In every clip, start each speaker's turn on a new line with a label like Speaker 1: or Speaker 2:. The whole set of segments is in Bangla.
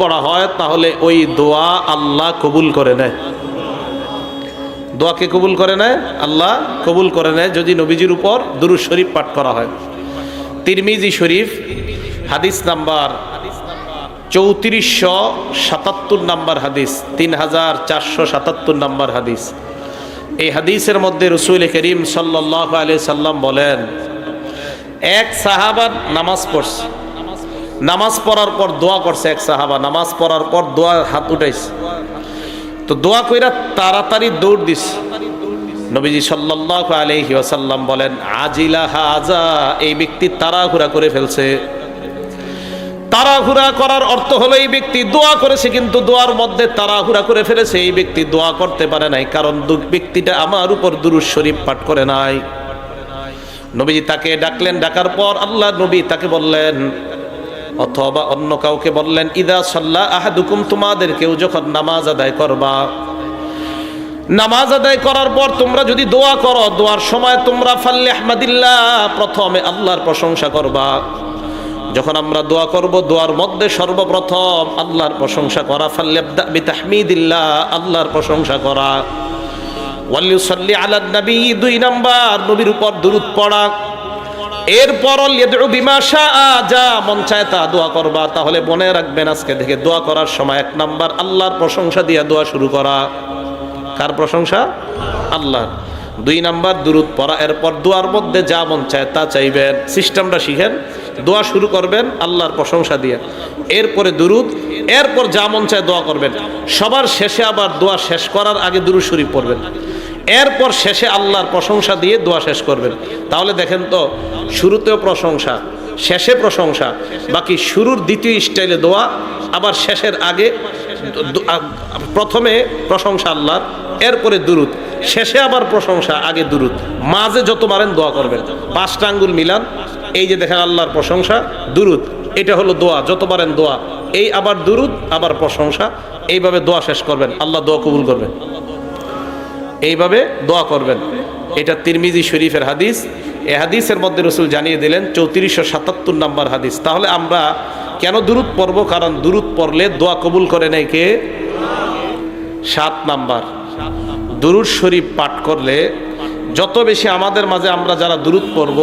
Speaker 1: পড়া হয়, তাহলে ওই দোয়া আল্লাহ কবুল করে নেয়। দোয়াকে কবুল করে নেয়? আল্লাহ কবুল করে নেয় যদি নবীজির উপর দুরুজ শরীফ পাঠ করা হয়। তিরমিজি শরীফ, হাদিস নাম্বার চৌত্রিশশো সাতাত্তর নাম্বার হাদিস তিন হাজার চারশো সাতাত্তর নাম্বার হাদিস। এই হাদিসের মধ্যে রসুল করিম সাল্লাহ আলি সাল্লাম বলেন, এক সাহাবাদ নামাজ পড়ছে। নামাজ পড়ার পর দোয়া করছে এক সাহাবা, নামাজ পড়ার পর দোয়া হাত উঠাইছে। তো দোয়া কইরা তাড়াতাড়ি দৌড় দিস নবীজি সাল্লাহ আলহি ওয়াসাল্লাম বলেন, আজিলা হাজা এই ব্যক্তি তাড়াহুড়া করে ফেলছে। তাড়াহুড়া করার অর্থ হলো এই ব্যক্তি দোয়া করেছে, কিন্তু দোয়ার মধ্যে তাড়াহুড়া করে ফেলেছে। এই ব্যক্তি দোয়া করতে পারে নাই, কারণ ব্যক্তিটা আমার উপর দুরুজ শরীফ পাঠ করে নাই। নবীজি তাকে ডাকলেন, ডাকার পর আল্লাহ নবী তাকে বললেন অথবা অন্য কাউকে বললেন, ইদা সাল্লাহ আহাদুকুম, তোমাদের কেউ যখন নামাজ আদায় করবা, নামাজ আদায় করার পর তোমরা যদি দোয়া করো, দোয়ার সময় তোমরা ফাল্লে আহমাদিল্লাহ, প্রথমে আল্লাহর প্রশংসা করবা। যখন আমরা দোয়া করব, দোয়ার মধ্যে সর্বপ্রথম আল্লাহর প্রশংসা করা, ফাল্লে বিতাহমিদিল্লাহ আল্লাহর প্রশংসা করা। ওয়ালিউসাল্লি আলা নবী দুই নাম্বার, নবীর উপর দুরুদ পড়া। এরপর যা মন চায় তা দোয়া করবা। তাহলে মনে রাখবেন আজকে থেকে দোয়া করার সময় এক নাম্বার আল্লাহর প্রশংসা দিয়ে দোয়া শুরু করা। কার প্রশংসা? আল্লাহ দুই নাম্বার দুরুদ পড়া, এরপর দোয়ার মধ্যে যা মন চায় তা চাইবেন। সিস্টেমটা শিখেন, দোয়া শুরু করবেন আল্লাহর প্রশংসা দিয়ে। এরপরে দুরুদ, এরপর যা মন চায় দোয়া করবেন। সবার শেষে আবার দোয়া শেষ করার আগে দুরুদ শরীফ পড়বেন। এরপর শেষে আল্লাহর প্রশংসা দিয়ে দোয়া শেষ করবেন। তাহলে দেখেন তো শুরুতেও প্রশংসা, শেষে প্রশংসা, বাকি শুরুর দ্বিতীয় স্টাইলে দোয়া, আবার শেষের আগে প্রথমে প্রশংসা আল্লাহর, এরপরে দুরুদ, শেষে আবার প্রশংসা, আগে দুরুদ, মাঝে যত মারেন দোয়া করবেন। পাঁচটা আঙ্গুল মিলান, এই যে দেখেন আল্লাহর প্রশংসা, দুরুদ, এটা হলো দোয়া, যত পারেন দোয়া, এই আবার দুরুদ, আবার প্রশংসা, এইভাবে দোয়া শেষ করবেন, আল্লাহ দোয়া কবুল করবেন। এইভাবে দোয়া করবেন। এটা তিরমিজি শরীফের হাদিস এ হাদিসের মধ্যে রসুল জানিয়ে দিলেন চৌত্রিশশো সাতাত্তর নাম্বার হাদিস। তাহলে আমরা কেন দুরুদ পড়ব? কারণ দুরুদ পড়লে দোয়া কবুল করে নেয় কে? সাত নাম্বার। দুরুদ শরীফ পাঠ করলে যত বেশি আমাদের মাঝে আমরা যারা দুরুদ পড়ব,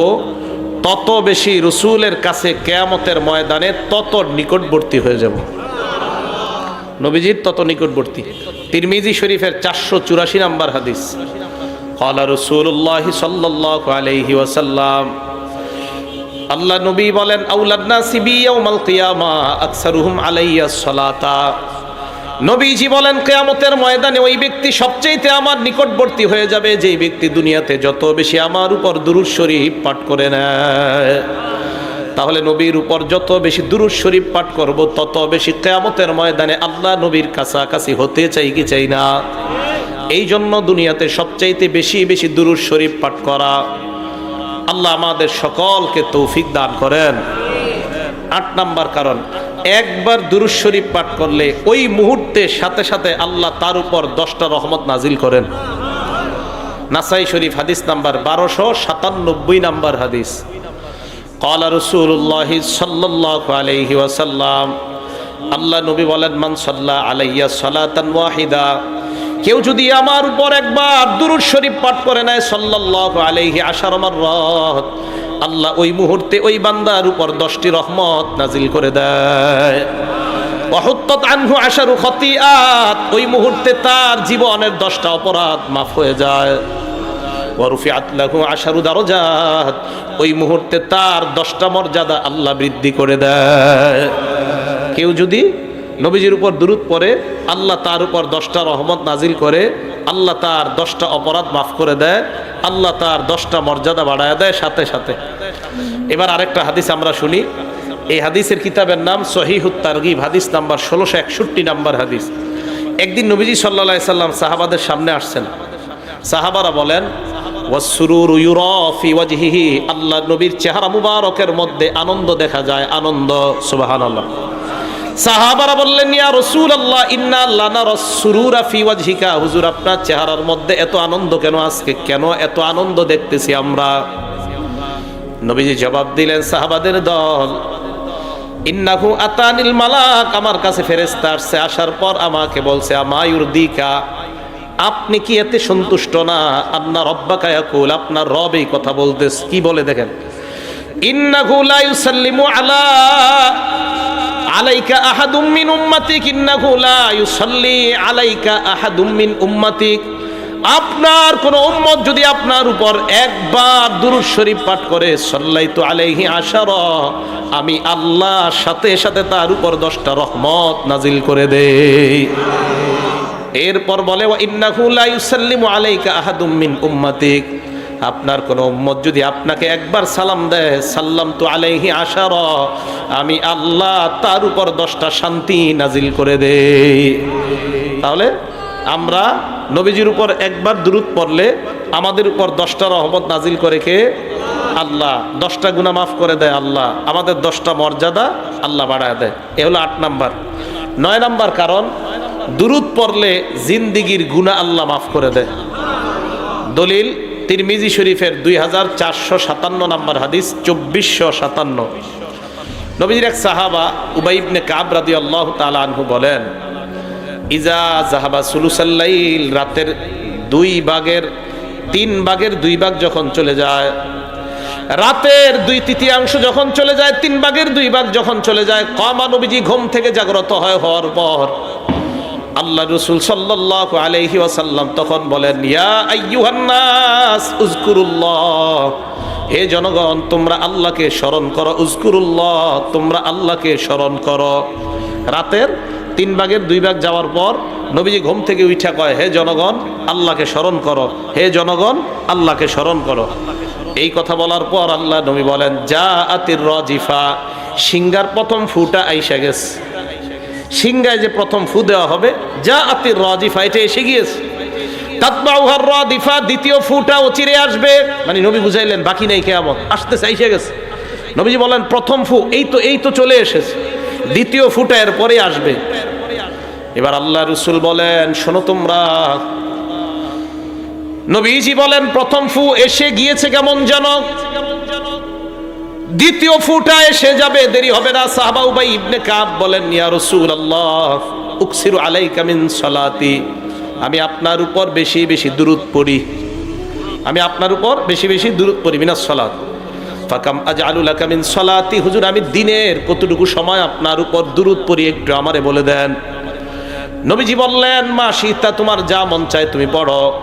Speaker 1: তত বেশি রসুলের কাছে কেয়ামতের ময়দানে তত নিকটবর্তী হয়ে যাব। নবীজির তত নিকটবর্তী। তিরমিজি শরীফের চারশো চুরাশি নাম্বার হাদিস। قال رسول الله صلى الله عليه وسلم আল্লাহ নবী বলেন আউলাদনা সিবি ইয়াউমাল কিয়ামা আকসারুহুম আলাইয়া সালাতা নবীজি বলেন কেয়ামতের ময়দানে ওই ব্যক্তি সবচেয়েতে আমার নিকটবর্তী হয়ে যাবে যেই ব্যক্তি দুনিয়াতে যত বেশি আমার উপর দুরুদ শরীফ পাঠ করে নেয় তাহলে নবীর উপর যত বেশি দুরুদ শরীফ পাঠ করব তত বেশি কেয়ামতের ময়দানে আল্লাহ নবীর কাছাকাছি হতে চাই কি চাই না এই জন্য দুনিয়াতে সবচাইতে বেশি বেশি দুরুদ শরীফ পাঠ করা আল্লাহ আমাদের সকলকে তৌফিক দান করেন আট নাম্বার কারণ একবার দুরুদ শরীফ পাঠ করলে ওই মুহূর্তে সাথে সাথে আল্লাহ তার উপর দশটা রহমত নাজিল করেন নাসাই শরীফ হাদিস নাম্বার বারোশো সাতানব্বই নাম্বার হাদিস قال رسول الله صلى الله عليه وسلم আল্লাহ নবী বলেন মান সাল্লা আলাইয়া সালাতান ওয়াহিদা কেউ যদি আমার উপর একবার দুরুদ শরীফ পাঠ করে নেয়, সাল্লাল্লাহু আলাইহি আশার মাররাত, আল্লাহ ওই মুহূর্তে ওই বান্দার উপর দশটি রহমত নাজিল করে দেয়। ওয়াহুত্তাত আনহু আশারু খতিআত ওই মুহূর্তে তার জীবনের দশটা অপরাধ মাফ হয়ে যায়। ওয়ারুফিআত লাহু আশারু দারাজাত, ওই মুহূর্তে তার দশটা মর্যাদা আল্লাহ বৃদ্ধি করে দেয়। কেউ যদি নবীজির উপর দুরুদ পড়ে, আল্লাহ তার উপর দশটা রহমত নাজিল করে, আল্লাহ তার দশটা অপরাধ মাফ করে দেয়, আল্লাহ তার দশটা মর্যাদা বাড়ায় দেয় সাথে সাথে। এবার আরেকটা হাদিস আমরা শুনি। এই হাদিসের কিতাবের নাম সহিহুত তারগিব, হাদিস নাম্বার ষোলোশো একষট্টি নাম্বার হাদিস। একদিন নবীজি সাল্লা সাল্লাম সাহাবাদের সামনে আসছেন। সাহাবারা বলেন আল্লাহ নবীর চেহারা মুবারকের মধ্যে আনন্দ দেখা যায়, আনন্দ, সুবহানাল্লাহ। সাহাবারা বললেন, ইয়া রসুল আল্লাহ ইন্না লানা রসুরুরা ফি ওয়াজহিকা। হুজুর, আপনার চেহারার মধ্যে এত আনন্দ কেন আজকে? কেন এত আনন্দ দেখতেছি আমরা? নবীজি জবাব দিলেন, সাহাবাদের দল, ইন্নাহু আতানিল মালাক। আমার কাছে ফেরেস্তা আসছে, আসার পর আমাকে বলছে আমায়ুর দিকা আপনি কি এতে সন্তুষ্ট না? আপনার রব্বাকা ইয়াকুল। আপনার রব এই কথা বলতেস কি বলে দেখেন, ইন্নাহু লা ইউসাল্লিমু আলা আলাইকা আহাদুম মিন উম্মাতিক, ইন্নাহু লা ইউসাল্লি আলাইকা আহাদুম মিন উম্মাতিক। আপনার কোন উম্মত যদি আপনার উপর একবার দুরূদ শরীফ পাঠ করে সল্লাই তো আলাইহি আশারা, আমি আল্লাহ সাথে সাথে তার উপর দশটা রহমত নাজিল করে দেই। এরপর বলে ইন্নাহু লা ইউসাল্লিমু আলাইকা আহাদুম মিন উম্মাতিক। আপনার কোন উম্মত যদি আপনাকে একবার সালাম দেয় সাল্লাম তো আলাইহি আশার, আমি আল্লাহ তার উপর দশটা শান্তি নাজিল করে দেই। তাহলে আমরা নবীজির উপর একবার দূরত পড়লে আমাদের উপর দশটা রহমত নাজিল করে কে? আল্লাহ। দশটা গুণা মাফ করে দেয় আল্লাহ। আমাদের দশটা মর্যাদা আল্লাহ বাড়ায় দেয়। এ হলো আট নাম্বার। নয় নাম্বার কারণ, দুরুদ পড়লে জিন্দিগির গুণা আল্লাহ মাফ করে দেয়। দলিল তিরমিজি শরীফের দুই হাজার চারশো সাতান্ন নম্বর হাদিস, চব্বিশশো সাতান্ন। নবীর এক সাহাবা উবাইবনে কাব রাদি আল্লাহ আনহু বলেন, ইজা জাহাবা সুলুসাল্লাইল, রাতের দুই ভাগের তিন ভাগের দুই ভাগ যখন চলে যায়, রাতের দুই তৃতীয়াংশ যখন চলে যায়, তিন ভাগের দুই ভাগ যখন চলে যায়, কমা নবীজি ঘুম থেকে জাগ্রত হয় হওয়ার পর আল্লাহ রসুল সাল্লাল্লাহু আলাইহি ওয়াসাল্লাম তখন বলেন, ইয়া আইয়ুহান নাস উযকুরুল্লাহ। হে জনগণ, তোমরা আল্লাহকে স্মরণ করো, উযকুরুল্লাহ, তোমরা আল্লাহকে স্মরণ করো। রাতের তিন ভাগের দুই ভাগ যাওয়ার পর নবীজি ঘুম থেকে উঠা কয়, হে জনগণ, আল্লাহকে স্মরণ করো। হে জনগণ, আল্লাহকে স্মরণ করো। এই কথা বলার পর আল্লাহ নবী বলেন যা আতির রজিফা সিঙ্গার প্রথম ফুটা আইসা গেছে। সিংগায় যে প্রথম ফু দেওয়া হবে, যা আতির রাজিফা এটা এসে গিয়েছে তাতবাউহার রাদিফা, দ্বিতীয় ফুটা ও চিরে আসবে। মানে নবী বুঝাইলেন, বাকি নেই কেয়ামত। আসতে চাইছে গেছে। নবীজি বলেন, প্রথম ফু, এই তো এই তো চলে এসেছে। দ্বিতীয় ফুটা এর পরে আসবে। এবার আল্লাহ রসুল বলেন, শোনো তোমরা। নবীজি বলেন, প্রথম ফু এসে গিয়েছে কেমন জানো দ্বিতীয় ফুটা এসে যাবে, দেরি হবে না। সাহাবা উবাই ইবনে কাব বলেন, ইয়া রাসূলুল্লাহ, উকসিরু আলাইকা মিন সালাতি। আমি আপনার উপর বেশি বেশি দুরূদ পড়ি। আমি আপনার উপর বেশি বেশি দূরত পড়ি, মিনাস সালাত। ফাকাম আজআলু লাকা মিন সালাতি। হুজুর, আমি দিনের কতটুকু সময় আপনার উপর দূরত পড়ি, একটু আমারে বলে দেন। নবীজি বললেন মা সীতা তোমার যা মন চায় তুমি পড়ো।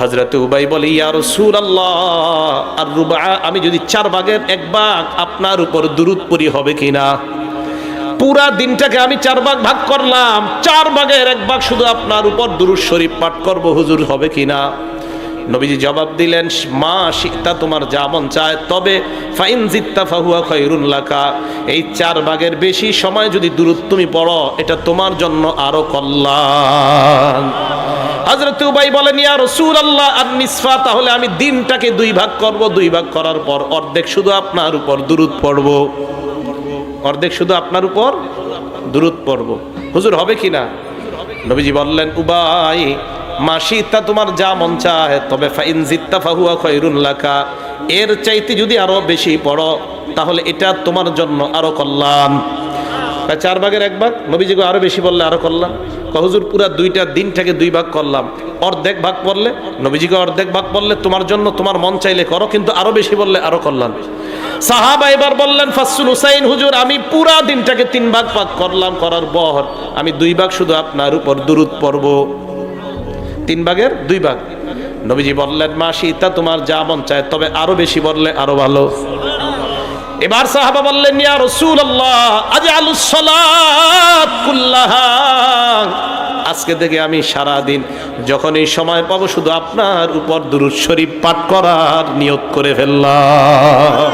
Speaker 1: হজরত উবাই বলে, ইয়া আল্লাহ আর রুবা আমি যদি চার ভাগের এক ভাগ আপনার উপর দুরুদ পরি হবে কিনা পুরা দিনটাকে আমি চার ভাগ ভাগ করলাম, চার ভাগের এক ভাগ শুধু আপনার উপর দুরুদ শরীফ পাঠ করব, হুজুর, হবে কিনা নবীজি জবাব দিলেন, মা সীতা তোমার যা মন চায়, তবে ফাইন জিত্তা ফাহুয়া খৈরুন লাকা, এই চার ভাগের বেশি সময় যদি দূরত তুমি পড়ো, এটা তোমার জন্য আরও কল্যাণ। হজরত উবাই বলেন, ইয়া রসুল আল্লাহ আর নিসফা তাহলে আমি দিনটাকে দুই ভাগ করব, দুই ভাগ করার পর অর্ধেক শুধু আপনার উপর দূরত পড়ব। অর্ধেক শুধু আপনার উপর দূরত পড়ব। হুজুর, হবে কি না? নবীজি বললেন, উবাই মাসি তা তোমার যা মন চায়, তবে ফাইন জিত্তা ফাহুয়া খৈরুন লাকা। এর চাইতে যদি আরও বেশি পড়ো, তাহলে এটা তোমার জন্য আরও কল্যাণ। চার ভাগের এক ভাগ? নবীজিকে আরও বেশি বললে আরও করলাম কহজুর পুরা দুইটা দিনটাকে দুই ভাগ করলাম। অর্ধেক ভাগ পড়লে নবীজিকে অর্ধেক ভাগ পড়লে তোমার জন্য তোমার মন চাইলে করো, কিন্তু আরও বেশি বললে আরও করলাম। সাহাবা এবার বললেন ফাসুল হুসাইন, হুজুর, আমি পুরা দিনটাকে তিন ভাগ ভাগ করলাম, করার পর আমি দুই ভাগ শুধু আপনার উপর দুরুদ পড়ব। তিন ভাগের দুই ভাগ। নবীজি বললেন মা সীতা তোমার যা মন চায়, তবে আরও বেশি বললে আরও ভালো। এবার সাহাবা বললেন, ইয়া রাসূলুল্লাহ আজালুস সালাত কুল্লাহা। আজকে থেকে আমি সারা দিন যখন এই সময় পাবো, শুধু আপনার উপর দুরূদ শরীফ পাঠ করার নিয়োগ করে ফেললাম।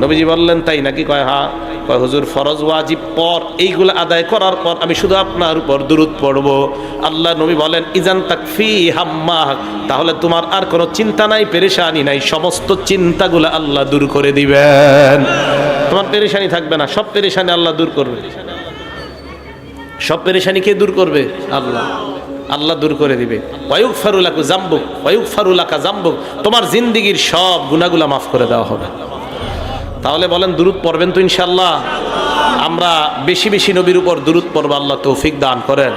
Speaker 1: নবীজি বললেন, তাই নাকি? কয় হ্যাঁ। হুজুর, ফরজ ওয়াজিব পর, এইগুলো আদায় করার পর আমি শুধু আপনার উপর দূরত পড়ব। আল্লাহ নবী বলেন, ইজান তাকফি হাম্মা তাহলে তোমার আর কোনো চিন্তা নাই, পেরেশানি নাই, সমস্ত চিন্তাগুলো আল্লাহ দূর করে দিবেন। তোমার পেরেশানি থাকবে না, সব পেরেশানি আল্লাহ দূর করবে। সব পেরেশানি কে দূর করবে? আল্লাহ। আল্লাহ দূর করে দিবে। ওয়ুক ফারুলাকু জাম্বুক ওয়ুক ফারুলাকা জাম্বুক তোমার জিন্দিগির সব গুণাগুলা মাফ করে দেওয়া হবে। তাহলে বলেন দূরত পড়বেন তো ইনশাল্লাহ আমরা বেশি বেশি নবীর উপর দূরত পড়ব, আল্লাহ তৌফিক দান করেন।